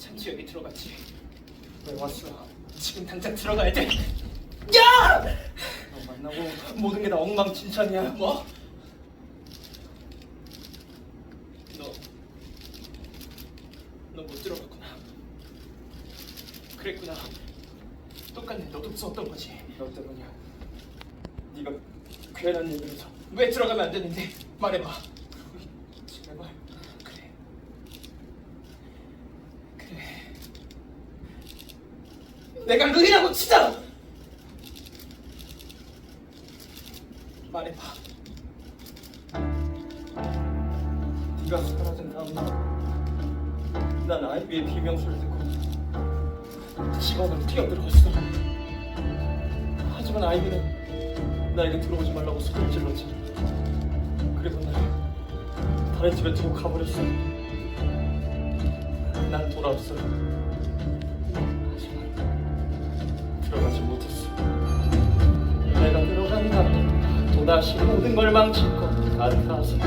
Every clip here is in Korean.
참치 여기 들어갔지. 왜 왔어? 지금 당장 들어가야 돼. 야! 너 만나고 모든 게 다 엉망진창이야. 뭐? 너, 너 못 들어갔구나. 그랬구나. 똑같네. 너도 무서웠던 거지. 너 때문이야. 네가 괜한 얘기를 해서 왜 들어가면 안 되는데 말해봐. 제발. 그래. 그래. 내가 루이라고 치자. 말해봐. 네가 사라진 다음 난 아이비의 비명소리를 듣고 집안으로 뛰어들어갔어. 하지만 아이비는 나에게 들어오지 말라고 소리를 질렀지. 그리고 날 다른 집에 두고 가버렸어. 난 돌아왔어. 또다시 모든 걸 망칠 것 같아서.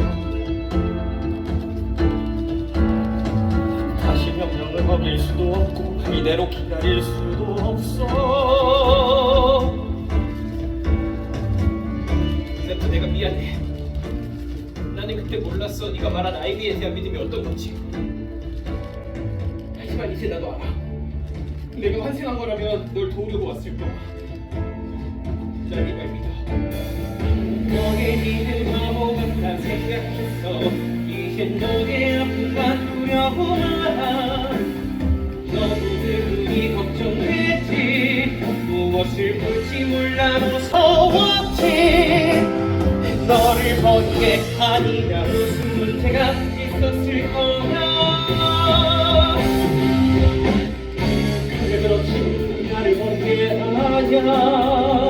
다시 명령을 어길 수도 없고 이대로 기다릴 수도 없어. 내가 내가 미안해. 나는 그때 몰랐어. 네가 말한 아이비에 대한 믿음이 어떤 건지. 하지만 이제 나도 알아. 내가 환생한 거라면 널 도우려고 왔을 거야. 난 난 생각했어. 이제 너의 아픔과 두려움만 너무들 이 걱정했지. 무엇을 볼지 몰라 무서웠지. 너를 본게 아니라 무슨 문제가 있었을 거야. 그래 그렇지 나를 본게 아니야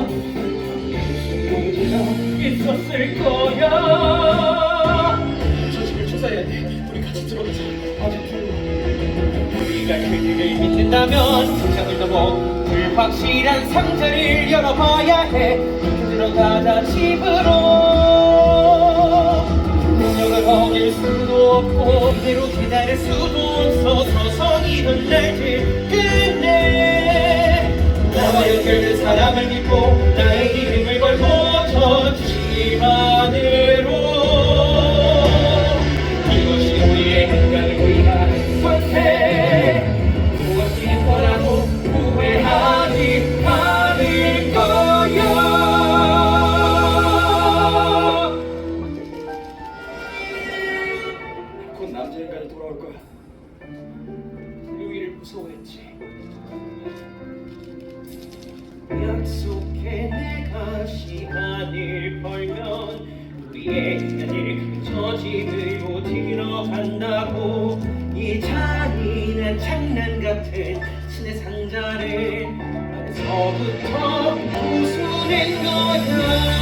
무슨 문제가 있었을 거야 우리가 그들을 믿는다면 상상을 넘어 불확실한 상자를 열어봐야 해. 들어 가자 집으로. 능력을 어길 수도 없고 이대로 기다릴 수도 없어 서성이던 날들 끝내. 나와 연결된 사랑을 믿고 나의 이름을 남자인간이 돌아올 거야. 루이를 무서워했지. 약속해 내가 시간을 벌면 우리의 인연을 저 집으로 들어간다고. 이 잔인한 장난 같은 신의 상자를 안에서부터 부수는 거야